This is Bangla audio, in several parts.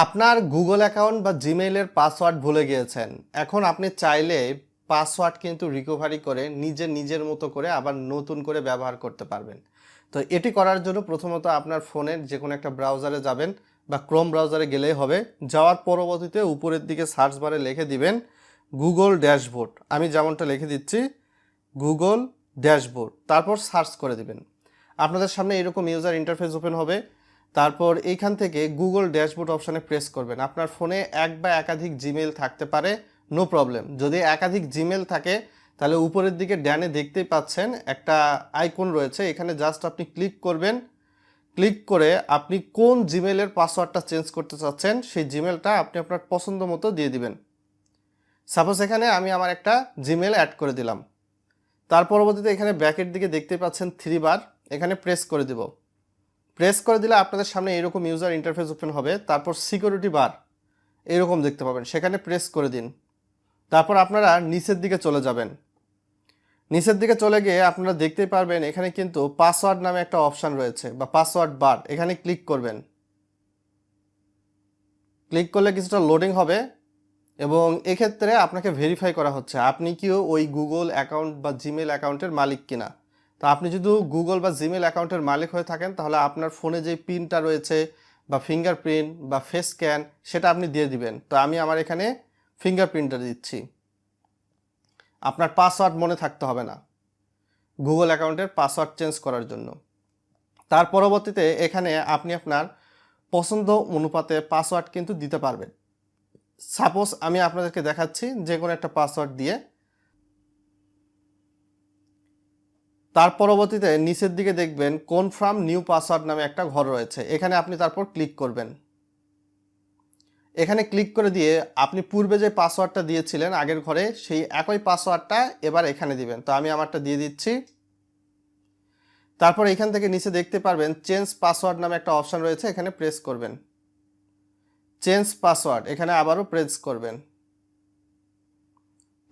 আপনার গুগল অ্যাকাউন্ট বা জিমেইলের পাসওয়ার্ড ভুলে গিয়েছেন। এখন আপনি চাইলে পাসওয়ার্ড কিন্তু রিকভারি করে নিজে নিজের মতো করে আবার নতুন করে ব্যবহার করতে পারবেন। তো এটি করার জন্য প্রথমত আপনার ফোনের যে কোনো একটা ব্রাউজারে যাবেন বা ক্রোম ব্রাউজারে গেলেই হবে। যাওয়ার পরবর্তীতে উপরের দিকে সার্চ বারে লিখে দিবেন, গুগল ড্যাশবোর্ড। আমি যেমনটা লিখে দিচ্ছি, গুগল ড্যাশবোর্ড। তারপর সার্চ করে দিবেন। আপনাদের সামনে এরকম ইউজার ইন্টারফেস ওপেন হবে। তারপর এইখান থেকে গুগল ড্যাশবোর্ড অপশানে প্রেস করবেন। আপনার ফোনে এক বা একাধিক জিমেল থাকতে পারে, নো প্রবলেম। যদি একাধিক জিমেল থাকে, তাহলে উপরের দিকে ড্যানে দেখতেই পাচ্ছেন একটা আইকন রয়েছে। এখানে জাস্ট আপনি ক্লিক করবেন। ক্লিক করে আপনি কোন জিমেলের পাসওয়ার্ডটা চেঞ্জ করতে চাচ্ছেন, সেই জিমেলটা আপনি আপনার পছন্দ মতো দিয়ে দিবেন। সাপোজ এখানে আমি আমার একটা জিমেল অ্যাড করে দিলাম। তার পরবর্তীতে এখানে ব্যাকের দিকে দেখতে পাচ্ছেন থ্রি বার। এখানে প্রেস করে দিব। প্রেস করে দিলে আপনাদের সামনে এরকম ইউজার ইন্টারফেস ওপেন হবে। তারপর সিকিউরিটি বার এরকম দেখতে পাবেন। সেখানে প্রেস করে দিন। তারপর আপনারা নিচের দিকে চলে যাবেন। নিচের দিকে চলে গিয়ে আপনারা দেখতে পারবেন এখানে কিন্তু পাসওয়ার্ড নামে একটা অপশান রয়েছে বা পাসওয়ার্ড বার এখানে ক্লিক করবেন। ক্লিক করলে কিছুটা লোডিং হবে এবং এক্ষেত্রে আপনাকে ভেরিফাই করা হচ্ছে আপনি কি ওই গুগল অ্যাকাউন্ট বা জিমেল অ্যাকাউন্টের মালিক কিনা। তো আপনি যদি গুগল বা জিমেল অ্যাকাউন্টের মালিক হয়ে থাকেন, তাহলে আপনার ফোনে যে পিনটা রয়েছে বা ফিঙ্গারপ্রিন্ট বা ফেস স্ক্যান সেটা আপনি দিয়ে দিবেন। তো আমি আমার এখানে ফিঙ্গারপ্রিন্টটা দিচ্ছি। আপনার পাসওয়ার্ড মনে থাকতে হবে না। গুগল অ্যাকাউন্টের পাসওয়ার্ড চেঞ্জ করার জন্য। তার পরবর্তীতে এখানে আপনি আপনার পছন্দ অনুপাতে পাসওয়ার্ড কিন্তু দিতে পারবেন। সাপোজ আমি আপনাদেরকে দেখাচ্ছি যে কোনো একটা পাসওয়ার্ড দিয়ে তার পরবর্তীতে নিচের দিকে দেখবেন কনফার্ম নিউ পাসওয়ার্ড নামে একটা ঘর রয়েছে। এখানে আপনি তারপর ক্লিক করবেন। এখানে ক্লিক করে দিয়ে আপনি পূর্বে যে পাসওয়ার্ডটা দিয়েছিলেন আগের ঘরে, সেই একই পাসওয়ার্ডটা এবার এখানে দিবেন। তো আমি আমারটা দিয়ে দিচ্ছি। তারপর এখান থেকে নিচে দেখতে পারবেন চেঞ্জ পাসওয়ার্ড নামে একটা অপশান রয়েছে, এখানে প্রেস করবেন। চেঞ্জ পাসওয়ার্ড, এখানে আবারও প্রেস করবেন।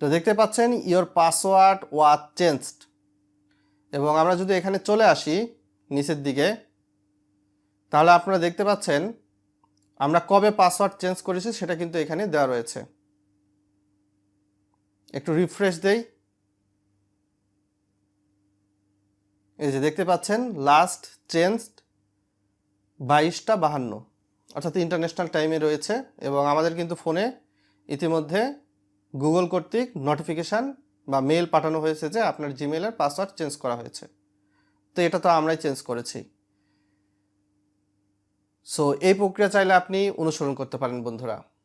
তো দেখতে পাচ্ছেন, ইওর পাসওয়ার্ড ওয়া চেঞ্জড। এবং আমরা যদি এখানে চলে আসি নিচের দিকে, তাহলে আপনারা দেখতে পাচ্ছেন আমরা কবে পাসওয়ার্ড চেঞ্জ করেছি সেটা কিন্তু এখানে দেওয়া রয়েছে। একটু রিফ্রেশ দেই। এই যে দেখতে পাচ্ছেন লাস্ট চেঞ্জড বাইশটা বাহান্ন। অর্থাৎ ইন্টারন্যাশনাল টাইমে রয়েছে এবং আমাদের কিন্তু ফোনে ইতিমধ্যে গুগল কর্তৃক নোটিফিকেশান বা মেল পাঠানো হয়েছে যে আপনার জিমেলের পাসওয়ার্ড চেঞ্জ করা হয়েছে। তো এটা তো আমরাই চেঞ্জ করেছি। সো এই প্রক্রিয়া চাইলে আপনি অনুসরণ করতে পারেন বন্ধুরা।